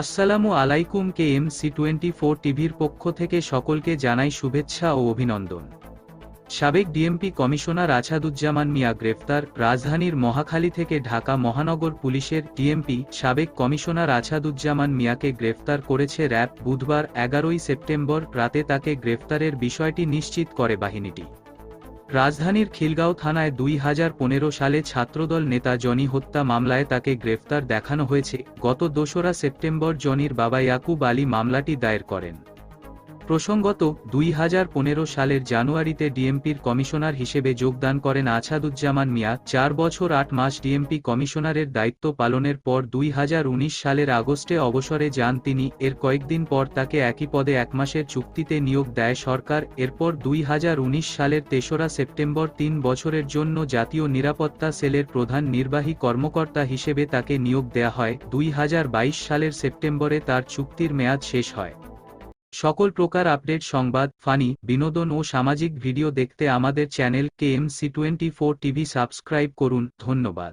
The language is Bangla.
আসসালামু আলাইকুম K M C twenty four টিভির পক্ষ থেকে সকলকে জানাই শুভেচ্ছা ও অভিনন্দন। সাবেক ডিএমপি কমিশনার আছাদুজ্জামান মিয়া গ্রেফতার, রাজধানীর মহাখালী থেকে ঢাকা মহানগর পুলিশের ডিএমপি সাবেক কমিশনার আছাদুজ্জামান মিয়াকে গ্রেফতার করেছে র্যাব বুধবার এগারোই সেপ্টেম্বর রাতে তাকে গ্রেফতারের বিষয়টি নিশ্চিত করে বাহিনীটি। রাজধানীর খিলগাঁও থানায় দুই হাজার পনেরো সালে ছাত্রদল নেতা জনি হত্যা মামলায় তাকে গ্রেফতার দেখানো হয়েছে। গত দোসরা সেপ্টেম্বর জনির বাবা ইয়াকুব আলী মামলাটি দায়ের করেন। প্রসঙ্গত, দুই হাজার পনেরো সালের জানুয়ারিতে ডিএমপির কমিশনার হিসেবে যোগদান করেন আছাদুজ্জামান মিয়া, চার বছর আট মাস ডিএমপি কমিশনারের দায়িত্ব পালনের পর দুই হাজার উনিশ সালের আগস্টে অবসরে যান তিনি, এর কয়েকদিন পর তাকে একই পদে এক মাসের চুক্তিতে নিয়োগ দেয় সরকার, এরপর দুই হাজার উনিশ সালের তেসরা সেপ্টেম্বর তিন বছরের জন্য জাতীয় নিরাপত্তা সেলের প্রধান নির্বাহী কর্মকর্তা হিসেবে তাকে নিয়োগ দেয়া হয়, দুই হাজার বাইশ সালের সেপ্টেম্বরে তার চুক্তির মেয়াদ শেষ হয়। সকল প্রকার আপডেট, সংবাদ, ফানি, বিনোদন ও সামাজিক ভিডিও দেখতে আমাদের channel K M C twenty four TV subscribe করুন। ধন্যবাদ।